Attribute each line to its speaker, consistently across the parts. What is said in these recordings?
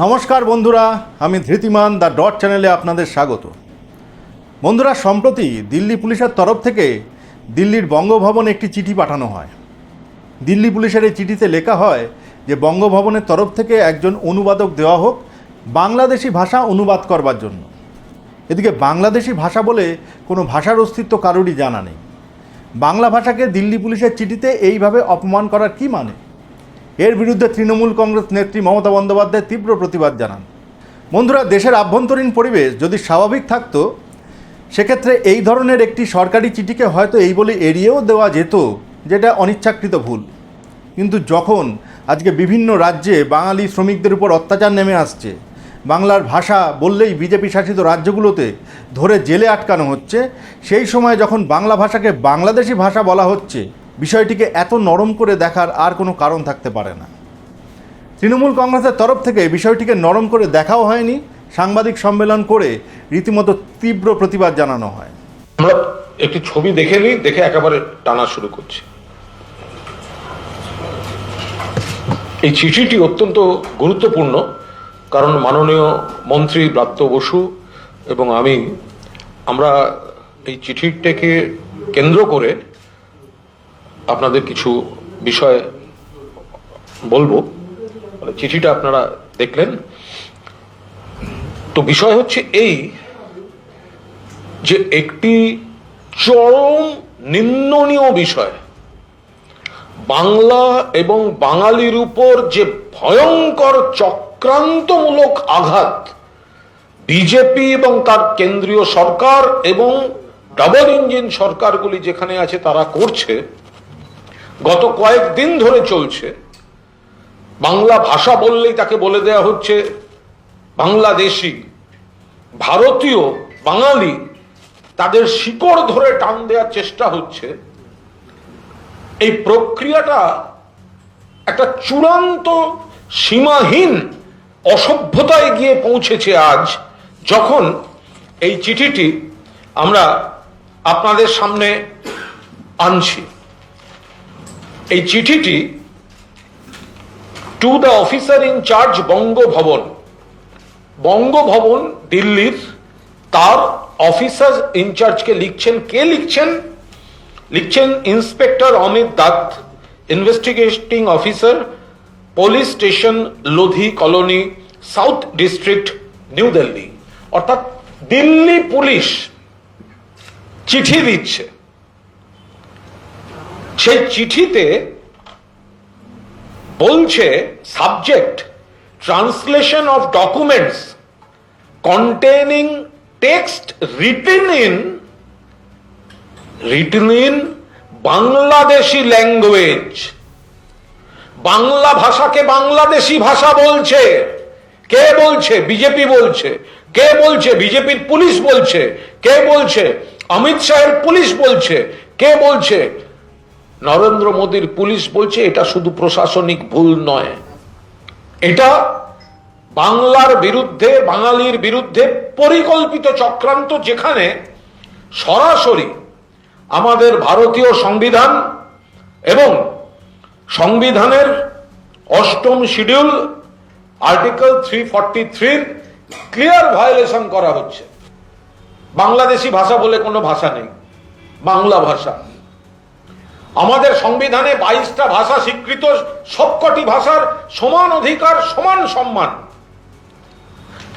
Speaker 1: নমস্কার বন্ধুরা, আমি ধৃতিমান দ্য ডট চ্যানেলে আপনাদের স্বাগত। বন্ধুরা, সম্প্রতি দিল্লি পুলিশের তরফ থেকে দিল্লির বঙ্গভবনে একটি চিঠি পাঠানো হয়। দিল্লি পুলিশের এই চিঠিতে লেখা হয় যে, বঙ্গভবনের তরফ থেকে একজন অনুবাদক দেওয়া হোক, বাংলাদেশি ভাষা অনুবাদ করবার জন্য। এদিকে বাংলাদেশি ভাষা বলে কোনো ভাষার অস্তিত্ব কারোরই জানা নেই। বাংলা ভাষাকে দিল্লি পুলিশের চিঠিতে এইভাবে অপমান করার কি মানে? এর বিরুদ্ধে তৃণমূল কংগ্রেস নেত্রী মমতা বন্দ্যোপাধ্যায় তীব্র প্রতিবাদ জানান। বন্ধুরা, দেশের আভ্যন্তরীণ পরিবেশ যদি স্বাভাবিক থাকতো, সেক্ষেত্রে এই ধরনের একটি সরকারি চিঠিকে হয়তো এই বলে এড়িয়েও দেওয়া যেত, যেটা অনিচ্ছাকৃত ভুল। কিন্তু যখন আজকে বিভিন্ন রাজ্যে বাঙালি শ্রমিকদের উপর অত্যাচার নেমে আসছে, বাংলার ভাষা বললেই বিজেপি শাসিত রাজ্যগুলোতে ধরে জেলে আটকানো হচ্ছে, সেই সময় যখন বাংলা ভাষাকে বাংলাদেশি ভাষা বলা হচ্ছে বিষয়টিকে এত নরম করে দেখার আর কোনো কারণ থাকতে পারে না। তৃণমূল কংগ্রেসের তরফ থেকে বিষয়টিকে নরম করে দেখাও হয়নি। সাংবাদিক সম্মেলন করে রীতিমতো তীব্র প্রতিবাদ জানানো হয়।
Speaker 2: আমরা একটি ছবি দেখে নিই, দেখে একেবারে টানা শুরু করছি। এই চিঠিটি অত্যন্ত গুরুত্বপূর্ণ, কারণ মাননীয় মন্ত্রী ব্রাত্য বসু এবং আমি, আমরা এই চিঠিটাকে কেন্দ্র করে আপনাদের কিছু বিষয় বলব। মানে চিঠিটা আপনারা দেখলেন। তো বিষয় হচ্ছে এই যে একটি চরম নিন্দনীয় বিষয়, বাংলা এবং বাঙালির উপর যে ভয়ঙ্কর চক্রান্তমূলক আঘাত বিজেপি এবং তার কেন্দ্রীয় সরকার এবং ডাবল ইঞ্জিন সরকারগুলি যেখানে আছে তারা করছে গত কয়েকদিন ধরে চলছে। বাংলা ভাষা বললেই তাকে বলে দেয়া হচ্ছে বাংলাদেশি, ভারতীয়, বাঙালি তাদের শিকড় ধরে টান দেওয়ার চেষ্টা হচ্ছে। এই প্রক্রিয়াটা একটা চূড়ান্ত, সীমাহীন অসভ্যতায় গিয়ে পৌঁছেছে আজ যখন এই চিঠিটি আমরা আপনাদের সামনে আনছি। এই চিঠিটি to the officer in charge Banga Bhavan Banga Bhavan দিল্লির তার অফিসার ইনচার্জকে লিখছেন, কে লিখছেন? লিখছেন inspector Amit Dutta investigating officer police station Lodhi colony south district new Delhi অর্থাৎ দিল্লি পুলিশ চিঠি দিচ্ছে। সেই চিঠিতে বলছে subject translation of documents containing text written in written in Bangladeshi language Bangla ভাষাকে বাংলাদেশি ভাষা বলছে। কে বলছে? বিজেপি বলছে। কে বলছে? বিজেপির পুলিশ বলছে। কে বলছে? অমিত শাহের পুলিশ বলছে। কে বলছে? নরেন্দ্র মোদীর পুলিশ বলছে, এটা শুধু প্রশাসনিক ভুল নয়। এটা বাংলার বিরুদ্ধে, বাঙালির বিরুদ্ধে পরিকল্পিত চক্রান্ত যেখানে সরাসরি আমাদের ভারতীয় সংবিধান এবং সংবিধানের অষ্টম শিডিউল, আর্টিকেল থ্রি ফর্টি থ্রির ক্লিয়ার ভায়োলেশন করা হচ্ছে। বাংলাদেশি ভাষা বলে কোনো ভাষা নেই, বাংলা ভাষা। আমাদের সংবিধানে বাইশটা ভাষা স্বীকৃত, সবকটি ভাষার সমান অধিকার, সমান সম্মান।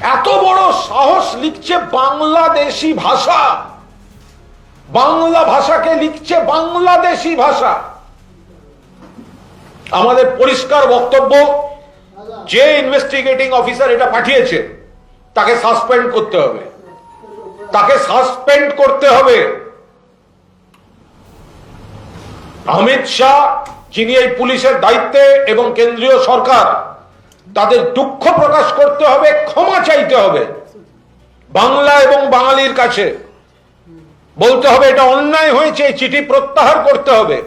Speaker 2: এত বড় সাহস লিখছে বাংলাদেশি ভাষা। বাংলা ভাষাকে লিখছে বাংলাদেশি ভাষা। আমাদের পরিষ্কার বক্তব্য, যে ইনভেস্টিগেটিং অফিসার এটা পাঠিয়েছে, তাকে সাসপেন্ড করতে হবে। তাকে সাসপেন্ড করতে হবে। অমিত শাহ, যিনি এই পুলিশের দায়িত্বে এবং কেন্দ্রীয় সরকার, তাদের দুঃখ প্রকাশ করতে হবে, ক্ষমা চাইতে হবে। বাংলা এবং বাঙালির কাছে বলতে হবে, এটা অন্যায় হয়েছে চিঠি প্রত্যাহার করতে হবে।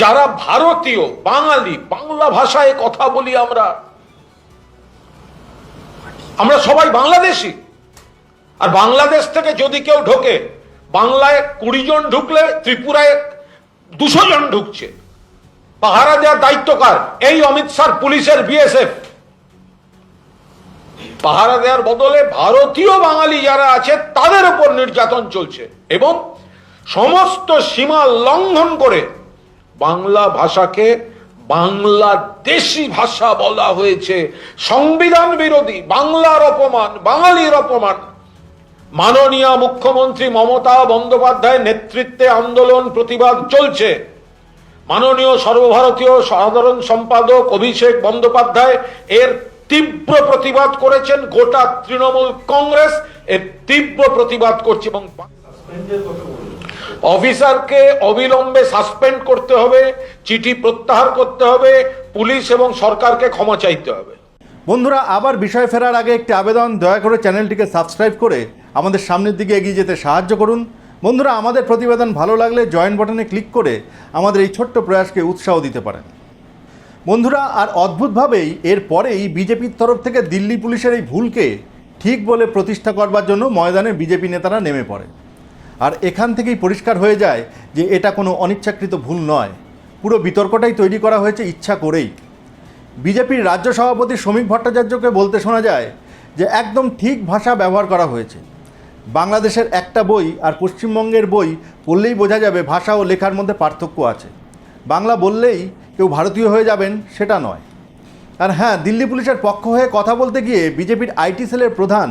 Speaker 2: যারা ভারতীয়, বাঙালি, বাংলা ভাষায় কথা বলি আমরা আমরা সবাই বাংলাদেশি। আর বাংলাদেশ থেকে যদি কেউ ঢোকে বাংলায় কুড়ি জন ঢুকলে, ত্রিপুরায় দুশো জন ঢুকছে। পাহারা দেওয়ার দায়িত্ব কার? এই অমিত শাহ পুলিশের বিএসএফ। পাহারা দেওয়ার বদলে ভারতীয় বাঙালি যারা আছে, তাদের উপর নির্যাতন চলছে এবং সমস্ত সীমা লঙ্ঘন করে বাংলা ভাষাকে বাংলাদেশি ভাষা বলা হয়েছে। সংবিধান বিরোধী, বাংলার অপমান, বাঙালির অপমান। মাননীয় মুখ্যমন্ত্রী মমতা বন্দ্যোপাধ্যায়ের নেতৃত্বে আন্দোলন প্রতিবাদ চলছে। মাননীয় সর্বভারতীয় সাধারণ সম্পাদক অভিষেক বন্দ্যোপাধ্যায় এর তীব্র প্রতিবাদ করেছেন গোটা তৃণমূল কংগ্রেস। এর তীব্র প্রতিবাদ করছে এবং অফিসারকে অবিলম্বে সাসপেন্ড করতে হবে, চিঠি প্রত্যাহার করতে হবে, পুলিশ এবং সরকারকে ক্ষমা চাইতে হবে।
Speaker 1: বন্ধুরা, আবার বিষয় ফেরার আগে একটি আবেদন দয়া করে চ্যানেলটিকে সাবস্ক্রাইব করে আমাদের সামনের দিকে এগিয়ে যেতে সাহায্য করুন। বন্ধুরা, আমাদের প্রতিবেদন ভালো লাগলে জয়েন বাটনে ক্লিক করে আমাদের এই ছোট্ট প্রয়াসকে উৎসাহ দিতে পারেন। বন্ধুরা, আর অদ্ভুতভাবেই এর পরেই বিজেপির তরফ থেকে দিল্লি পুলিশের এই ভুলকে ঠিক বলে প্রতিষ্ঠা করবার জন্য ময়দানে বিজেপি নেতারা নেমে পড়ে। আর এখান থেকেই পরিষ্কার হয়ে যায় যে এটা কোনো অনিচ্ছাকৃত ভুল নয়। পুরো বিতর্কটাই তৈরি করা হয়েছে ইচ্ছা করেই। বিজেপির রাজ্য সভাপতি শ্রমিক ভট্টাচার্যকে বলতে শোনা যায় যে, একদম ঠিক ভাষা ব্যবহার করা হয়েছে। বাংলাদেশের একটা বই আর পশ্চিমবঙ্গের বই পড়লেই বোঝা যাবে ভাষা ও লেখার মধ্যে পার্থক্য আছে। বাংলা বললেই কেউ ভারতীয় হয়ে যাবেন সেটা নয়। আর হ্যাঁ দিল্লি পুলিশের পক্ষ হয়ে কথা বলতে গিয়ে বিজেপির আইটি সেলের প্রধান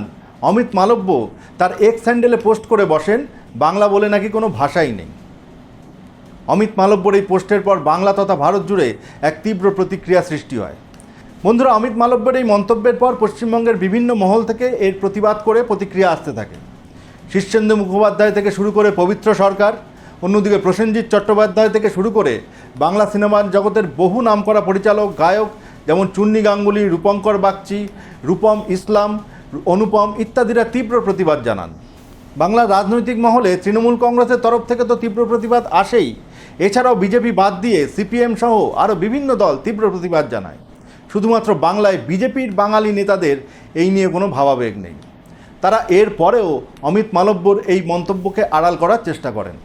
Speaker 1: অমিত মালব্য তার এক্স স্যান্ডেলে পোস্ট করে বসেন, বাংলা বলে নাকি কোনো ভাষাই নেই। অমিত মালব্যর এই পোস্টের পর বাংলা তথা ভারত জুড়ে এক তীব্র প্রতিক্রিয়া সৃষ্টি হয়। বন্ধুরা, অমিত মালব্যের এই মন্তব্যের পর পশ্চিমবঙ্গের বিভিন্ন মহল থেকে এর প্রতিবাদ করে প্রতিক্রিয়া আসতে থাকে। শীর্ষেন্দু মুখোপাধ্যায় থেকে শুরু করে পবিত্র সরকার, অন্যদিকে প্রসেনজিৎ চট্টোপাধ্যায় থেকে শুরু করে বাংলা সিনেমার জগতের বহু নামকরা পরিচালক, গায়ক যেমন চুন্নি গাঙ্গুলি, রূপঙ্কর বাগচি, রূপম ইসলাম, অনুপম ইত্যাদিরা তীব্র প্রতিবাদ জানান। বাংলার রাজনৈতিক মহলে তৃণমূল কংগ্রেসের তরফ থেকে তো তীব্র প্রতিবাদ আসেই। এছাড়াও বিজেপি বাদ দিয়ে সিপিএম সহ আরও বিভিন্ন দল তীব্র প্রতিবাদ জানায়। শুধুমাত্র বাংলায় বিজেপির বাঙালি নেতাদের এই নিয়ে কোনো ভাবাবেগ নেই। তারা এর পরেও অমিত মালব্যর এই মন্তব্যকে আড়াল করার চেষ্টা করেন।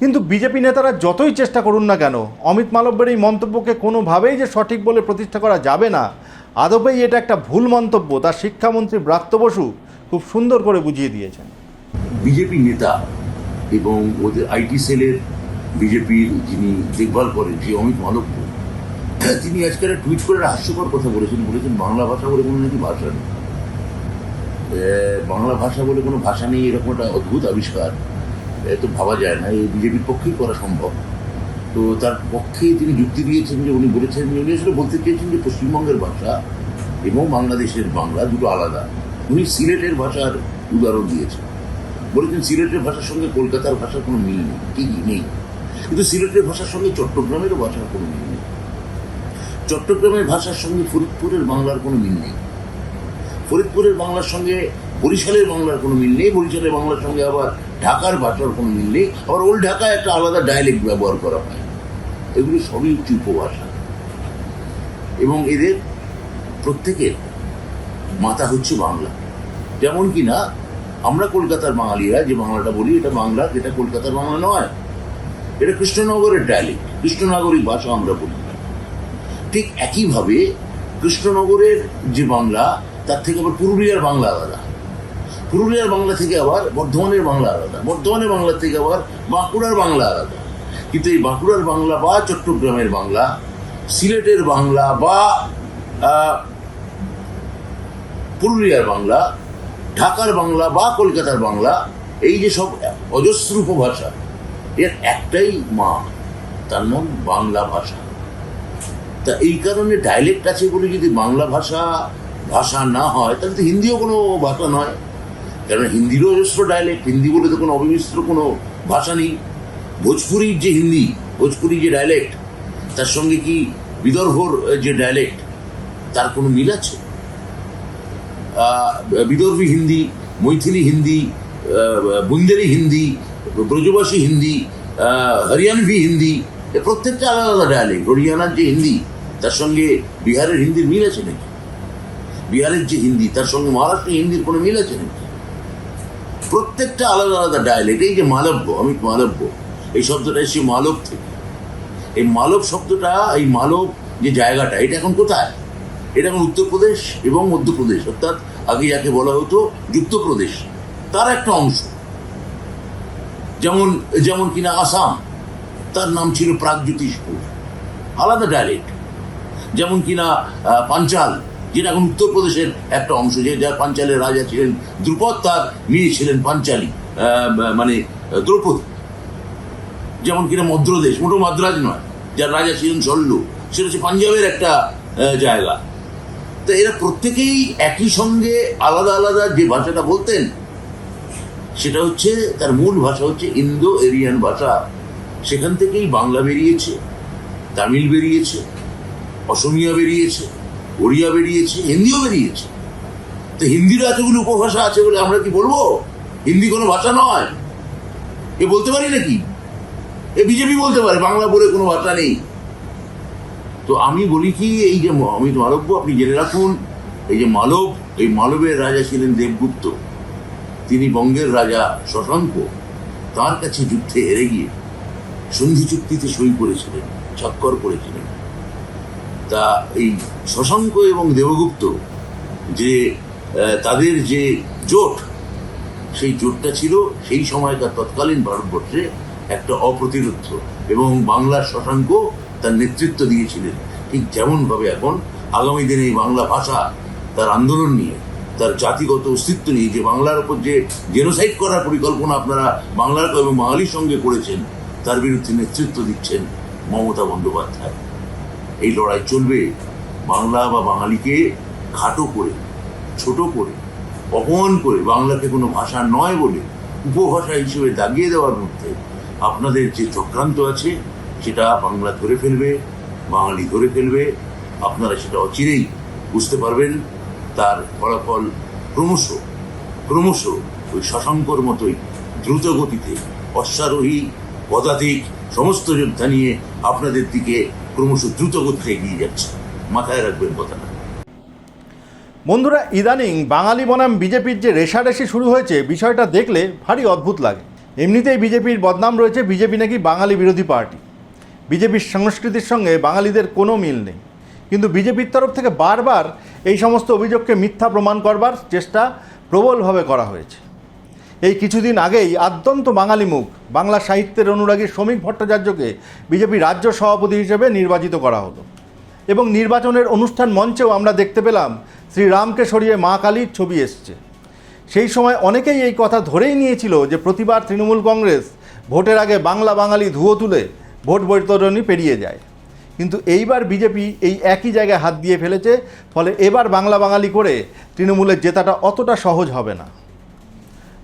Speaker 1: কিন্তু বিজেপি নেতারা যতই চেষ্টা করুন না কেন, অমিত মালব্যের এই মন্তব্যকে কোনোভাবেই যে সঠিক বলে প্রতিষ্ঠা করা যাবে না, আদপেই এটা একটা ভুল মন্তব্য তার শিক্ষামন্ত্রী ব্রাত্য বসু খুব সুন্দর করে বুঝিয়ে দিয়েছেন।
Speaker 3: বিজেপি নেতা এবং ওদের আইটি সেলের বিজেপির যিনি দেখভাল করেন যে অমিত মালব্য তিনি আজকে একটা টুইট করে হাস্যকর কথা বলেছেন বলেছেন বাংলা ভাষা বলে কোনো নাকি ভাষা নেই। বাংলা ভাষা বলে কোনো ভাষা নেই, এরকম একটা অদ্ভুত আবিষ্কার। তো ভাবা যায় না, এই বিজেপির পক্ষেই করা সম্ভব। তো তার পক্ষে তিনি যুক্তি দিয়েছেন যে, উনি বলেছেন যে, উনি আসলে বলতে চেয়েছেন যে, পশ্চিমবঙ্গের ভাষা এবং বাংলাদেশের বাংলা দুটো আলাদা। উনি সিলেটের ভাষার উদাহরণ দিয়েছেন। বলেছেন সিলেটের ভাষার সঙ্গে কলকাতার ভাষার কোনো মিল নেই ঠিকই নেই। কিন্তু সিলেটের ভাষার সঙ্গে চট্টগ্রামেরও ভাষার কোনো মিল নেই। চট্টগ্রামের ভাষার সঙ্গে ফরিদপুরের বাংলার কোনো মিল নেই। ফরিদপুরের বাংলার সঙ্গে, বরিশালের বাংলার কোনো মিল নেই, বরিশালের বাংলার সঙ্গে আবার ঢাকার ভাষার কোনো মিল নেই। আবার ওল্ড ঢাকায় একটা আলাদা ডায়ালেক্ট ব্যবহার করা হয়। এগুলো সবই হচ্ছে উপভাষা। এবং এদের প্রত্যেকের মাথা হচ্ছে বাংলা। যেমন কি না, আমরা কলকাতার বাঙালিরা যে বাংলাটা বলি, এটা বাংলা এটা কলকাতার বাংলা নয়। এটা কৃষ্ণনগরের ডায়ালেক্ট কৃষ্ণনগরী ভাষা আমরা বলি। ঠিক একইভাবে কৃষ্ণনগরের যে বাংলা তার থেকে আবার পুরুলিয়ার বাংলা আলাদা। পুরুলিয়ার বাংলা থেকে আবার বর্ধমানের বাংলা আলাদা। বর্ধমানের বাংলা থেকে আবার বাঁকুড়ার বাংলা আলাদা। কিন্তু এই বাঁকুড়ার বাংলা বা চট্টগ্রামের বাংলা, সিলেটের বাংলা বা পুরুলিয়ার বাংলা, ঢাকার বাংলা বা কলকাতার বাংলা, এই যে সব অজস্র উপভাষা, এর একটাই মা, তার নাম বাংলা ভাষা। তা এই কারণে ডায়ালেক্ট আছে বলে যদি বাংলা ভাষা ভাষা না হয় তাহলে তো হিন্দিও কোনো ভাষা নয়। কারণ হিন্দিরও অজস্র ডায়ালেক্ট হিন্দি বলে তো কোনো অবিমিশ্র কোনো ভাষা নেই। ভোজপুরির যে হিন্দি ভোজপুরি যে ডায়ালেক্ট তার সঙ্গে কি বিদর্ভর যে ডায়ালেক্ট তার কোনো মিল আছে? বিদর্ভী হিন্দি মৈথিলি হিন্দি আহ, বুন্দেলি হিন্দি ব্রজবাসী হিন্দি হরিয়ানভি হিন্দি প্রত্যেকটা আলাদা আলাদা ডায়ালেক্ট হরিয়ানার যে হিন্দি তার সঙ্গে বিহারের হিন্দির মিল আছে নাকি? বিহারের যে হিন্দি, তার সঙ্গে মহারাষ্ট্রের হিন্দির কোনো মিল আছে নাকি? প্রত্যেকটা আলাদা আলাদা ডায়ালেক্ট এই যে মালব্য, আমি মালব্য, এই শব্দটা এসছে মালব থেকে। এই মালব শব্দটা, এই মালব যে জায়গাটা, এটা এখন কোথায়? এটা এখন উত্তরপ্রদেশ এবং মধ্যপ্রদেশ অর্থাৎ আগে যাকে বলা হতো যুক্তপ্রদেশ তার একটা অংশ। যেমন যেমন কিনা আসাম, তার নাম ছিল প্রাগজ্যোতিষপুর। আলাদা ডাইরেক্ট যেমন কিনা পাঞ্চাল যেটা এখন উত্তরপ্রদেশের একটা অংশ, যে যার পাঞ্চালের রাজা ছিলেন দ্রুপদ, তার মেয়ে ছিলেন পাঞ্চালি মানে দ্রৌপদী। যেমন কিনা মদ্রদেশ, মোটো মাদ্রাজ নয়, যার রাজা ছিলেন শল্য, সেটা হচ্ছে পাঞ্জাবের একটা জায়গা। তো এরা প্রত্যেকেই একই সঙ্গে আলাদা আলাদা যে ভাষাটা বলতেন, সেটা হচ্ছে, তার মূল ভাষা হচ্ছে ইন্দো এরিয়ান ভাষা। সেখান থেকেই বাংলা বেরিয়েছে, তামিল বেরিয়েছে, অসমিয়া বেরিয়েছে ওড়িয়া বেরিয়েছে, হিন্দিও বেরিয়েছে। তো হিন্দিরও এতগুলো উপভাষা আছে বলে আমরা কি বলব? হিন্দি কোনো ভাষা নয়। এ বলতে পারি নাকি? এ বিজেপি বলতে পারে, বাংলা বলে কোনো ভাষা নেই। তো আমি বলি কি, এই যে অমিত মালব্য, আপনি জেনে রাখুন, এই যে মালব, এই মালবের রাজা ছিলেন দেবগুপ্ত। তিনি বঙ্গের রাজা শশাঙ্ক, তার কাছে যুদ্ধে হেরে গিয়ে সন্ধি চুক্তিতে সই করেছিলেন, স্বাক্ষর করেছিলেন। তা এই শশাঙ্ক এবং দেবগুপ্ত যে তাদের যে জোট, সেই জোটটা ছিল সেই সময়কার তৎকালীন ভারতবর্ষে একটা অপ্রতিরোধ এবং বাংলার শশাঙ্ক তার নেতৃত্ব দিয়েছিলেন। ঠিক যেমনভাবে এখন আগামী দিনে এই বাংলা ভাষা তার আন্দোলন নিয়ে, তার জাতিগত অস্তিত্ব নিয়ে, যে বাংলার উপর যে জেনোসাইড করার পরিকল্পনা আপনারা বাংলার এবং বাঙালির সঙ্গে করেছেন, তার বিরুদ্ধে নেতৃত্ব দিচ্ছেন মমতা বন্দ্যোপাধ্যায়। এই লড়াই চলবে বাংলা বা বাঙালিকে খাটো করে, ছোট করে, অপমান করে, বাংলাকে কোনো ভাষা নয় বলে, উপভাষা হিসেবে দাগিয়ে দেওয়ার মধ্যে আপনাদের যে চক্রান্ত আছে, সেটা বাংলা ধরে ফেলবে, বাঙালি ধরে ফেলবে, আপনারা সেটা অচিরেই বুঝতে পারবেন। তার ফলাফল ক্রমশ ক্রমশ ওই শশাঙ্কর মতোই দ্রুত গতিতে অশ্বারোহী, পদাতিক, সমস্ত যোদ্ধা নিয়ে আপনাদের দিকে ক্রমশ দ্রুত গতিতে এগিয়ে যাচ্ছে। মাথায় রাখবেন কথাটা।
Speaker 1: বন্ধুরা, ইদানিং বাঙালি বনাম বিজেপির যে রেশারেশি শুরু হয়েছে, বিষয়টা দেখলে ভারী অদ্ভুত লাগে। এমনিতেই বিজেপির বদনাম রয়েছে, বিজেপি নাকি বাঙালি বিরোধী পার্টি। বিজেপির সংস্কৃতির সঙ্গে বাঙালিদের কোনো মিল নেই। কিন্তু বিজেপির তরফ থেকে বারবার এই সমস্ত অভিযোগকে মিথ্যা প্রমাণ করবার চেষ্টা প্রবলভাবে করা হয়েছে। এই কিছুদিন আগেই আদ্যন্ত বাঙালি মুখ, বাংলা সাহিত্যের অনুরাগী শ্রমিক ভট্টাচার্যকে বিজেপি রাজ্য সভাপতি হিসেবে নির্বাচিত করা হলো। এবং নির্বাচনের অনুষ্ঠান মঞ্চেও আমরা দেখতে পেলাম শ্রীরামকে সরিয়ে মা কালীর ছবি এসছে। সেই সময় অনেকেই এই কথা ধরেই নিয়েছিল যে প্রতিবার তৃণমূল কংগ্রেস ভোটের আগে বাংলা বাঙালি ধুয়ো তুলে ভোট বৈতরণী পেরিয়ে যায়। কিন্তু এইবার বিজেপি এই একই জায়গায় হাত দিয়ে ফেলেছে, ফলে এবার বাংলা বাঙালি করে তৃণমূলের জেতাটা অতটা সহজ হবে না।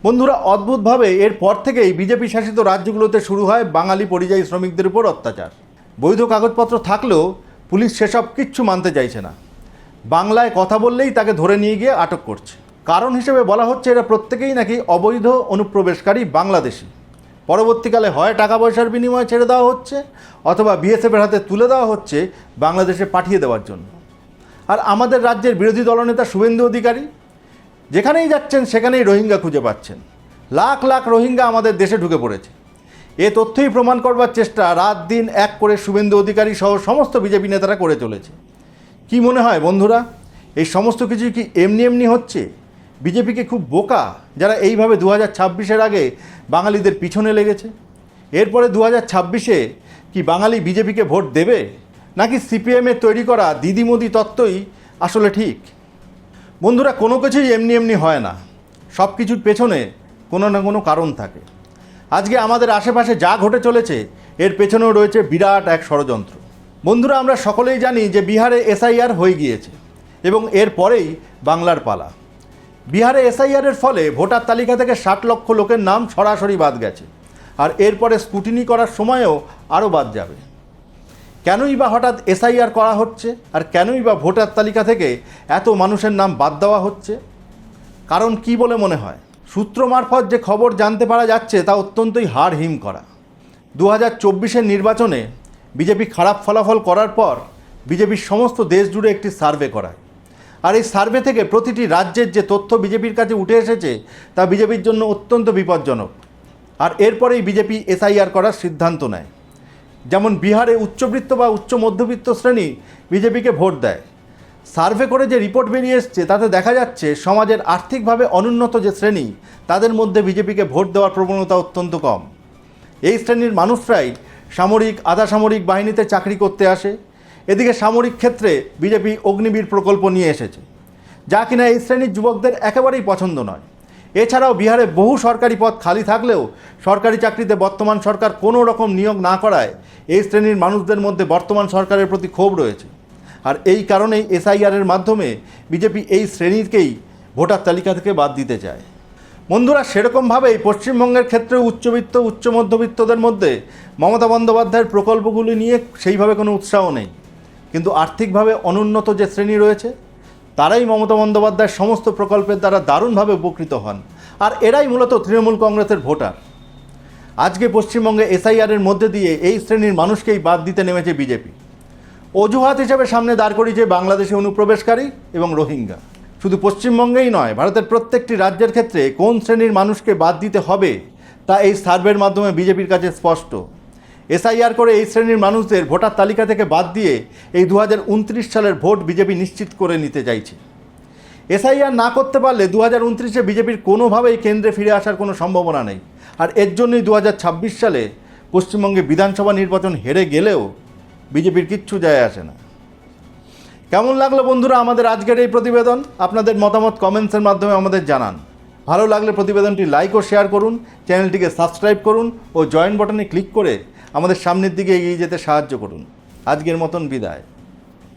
Speaker 1: বন্ধুরা, অদ্ভুতভাবে এরপর থেকেই বিজেপি শাসিত রাজ্যগুলোতে শুরু হয় বাঙালি পরিযায়ী শ্রমিকদের উপর অত্যাচার। বৈধ কাগজপত্র থাকলেও পুলিশ সেসব কিচ্ছু মানতে চাইছে না। বাংলায় কথা বললেই তাকে ধরে নিয়ে গিয়ে আটক করছে। কারণ হিসেবে বলা হচ্ছে, এরা প্রত্যেকেই নাকি অবৈধ অনুপ্রবেশকারী বাংলাদেশি। পরবর্তীকালে হয় টাকা পয়সার বিনিময়ে ছেড়ে দেওয়া হচ্ছে অথবা বিএসএফের হাতে তুলে দেওয়া হচ্ছে বাংলাদেশে পাঠিয়ে দেওয়ার জন্য। আর আমাদের রাজ্যের বিরোধী দলনেতা শুভেন্দু অধিকারী যেখানেই যাচ্ছেন, সেখানেই রোহিঙ্গা খুঁজে পাচ্ছেন। লাখ লাখ রোহিঙ্গা আমাদের দেশে ঢুকে পড়েছে। এ তথ্যই প্রমাণ করবার চেষ্টা রাত দিন এক করে শুভেন্দু অধিকারী সহ সমস্ত বিজেপি নেতারা করে চলেছে। কি মনে হয় বন্ধুরা? এই সমস্ত কিছু কি এমনি এমনি হচ্ছে? বিজেপিকে খুব বোকা যারা এইভাবে দু হাজার ছাব্বিশের আগে বাঙালিদের পিছনে লেগেছে? এরপরে দু হাজার ছাব্বিশে কি বাঙালি বিজেপিকে ভোট দেবে? নাকি সিপিএমের তৈরি করা দিদি মোদি তত্ত্বই আসলে ঠিক? বন্ধুরা, কোনো কিছুই এমনি এমনি হয় না। সব কিছুর পেছনে কোনো না কোনো কারণ থাকে। আজকে আমাদের আশেপাশে যা ঘটে চলেছে, এর পেছনেও রয়েছে বিরাট এক ষড়যন্ত্র। বন্ধুরা, আমরা সকলেই জানি যে বিহারে এসআইআর হয়ে গিয়েছে এবং এর পরেই বাংলার পালা। বিহারে এসআইআরের ফলে ভোটার তালিকা থেকে ষাট লক্ষ লোকের নাম সরাসরি বাদ গেছে। আর এরপরে স্কুটিনি করার সময়ও আরও বাদ যাবে। কেনই বা হঠাৎ এসআইআর করা হচ্ছে? আর কেনই বা ভোটার তালিকা থেকে এত মানুষের নাম বাদ দেওয়া হচ্ছে? কারণ কি বলে মনে হয়? সূত্র মারফত যে খবর জানতে পারা যাচ্ছে তা অত্যন্তই হাড় হিম করা। দু হাজার নির্বাচনে বিজেপি খারাপ ফলাফল করার পর বিজেপির সমস্ত দেশ জুড়ে একটি সার্ভে করায়। আর এই সার্ভে থেকে প্রতিটি রাজ্যের যে তথ্য বিজেপির কাছে উঠে এসেছে তা বিজেপির জন্য অত্যন্ত বিপজ্জনক। আর এরপরেই বিজেপি এসআইআর করার সিদ্ধান্ত নেয়। যেমন বিহারে উচ্চবৃত্ত বা উচ্চ মধ্যবিত্ত শ্রেণি বিজেপিকে ভোট দেয়। সার্ভে করে যে রিপোর্ট বেরিয়ে এসছে, তাতে দেখা যাচ্ছে সমাজের আর্থিকভাবে অনুন্নত যে শ্রেণি, তাদের মধ্যে বিজেপিকে ভোট দেওয়ার প্রবণতা অত্যন্ত কম। এই শ্রেণির মানুষরাই সামরিক আধা সামরিক বাহিনীতে চাকরি করতে আসে। এদিকে সামরিক ক্ষেত্রে বিজেপি অগ্নিবীর প্রকল্প নিয়ে এসেছে, যা কিনা এই শ্রেণির যুবকদের একেবারেই পছন্দ নয়। এছাড়াও বিহারে বহু সরকারি পদ খালি থাকলেও সরকারি চাকরিতে বর্তমান সরকার কোনো রকম নিয়োগ না করায় এই শ্রেণির মানুষদের মধ্যে বর্তমান সরকারের প্রতি ক্ষোভ রয়েছে। আর এই কারণেই এসআইআরের মাধ্যমে বিজেপি এই শ্রেণীকেই ভোটার তালিকা থেকে বাদ দিতে চায়। বন্ধুরা সেরকমভাবেই পশ্চিমবঙ্গের ক্ষেত্রে উচ্চবিত্ত, উচ্চ মধ্যবিত্তদের মধ্যে মমতা বন্দ্যোপাধ্যায়ের প্রকল্পগুলি নিয়ে সেইভাবে কোনো উৎসাহ নেই। কিন্তু আর্থিকভাবে অনুন্নত যে শ্রেণি রয়েছে তারাই মমতা বন্দ্যোপাধ্যায়ের সমস্ত প্রকল্পের দ্বারা দারুণভাবে উপকৃত হন। আর এরাই মূলত তৃণমূল কংগ্রেসের ভোটার। আজকে পশ্চিমবঙ্গে এসআইআরের মধ্যে দিয়ে এই শ্রেণির মানুষকেই বাদ দিতে নেমেছে বিজেপি। অজুহাত হিসেবে সামনে দাঁড় করিয়েছে বাংলাদেশে অনুপ্রবেশকারী এবং রোহিঙ্গা। শুধু পশ্চিমবঙ্গেই নয়, ভারতের প্রত্যেকটি রাজ্যের ক্ষেত্রে কোন শ্রেণির মানুষকে বাদ দিতে হবে তা এই সার্ভের মাধ্যমে বিজেপির কাছে স্পষ্ট। এসআইআর করে এই শ্রেণির মানুষদের ভোটার তালিকা থেকে বাদ দিয়ে এই দু হাজার উনত্রিশ সালের ভোট বিজেপি নিশ্চিত করে নিতে চাইছে। এসআইআর না করতে পারলে দু হাজার উনত্রিশে বিজেপির কোনোভাবেই কেন্দ্রে ফিরে আসার কোনো সম্ভাবনা নেই। আর এর জন্যই দু হাজার ছাব্বিশ সালে পশ্চিমবঙ্গে বিধানসভা নির্বাচন হেরে গেলেও বিজেপির কিচ্ছু যায় আসে না। কেমন লাগল বন্ধুরা আমাদের আজকের এই প্রতিবেদন? আপনাদের মতামত কমেন্টসের মাধ্যমে আমাদের জানান। ভালো লাগলে প্রতিবেদনটি লাইক ও শেয়ার করুন, চ্যানেলটিকে সাবস্ক্রাইব করুন ও জয়েন বাটনে ক্লিক করে আমাদের সামনের দিকে এগিয়ে যেতে সাহায্য করুন। আজকের মতন বিদায়।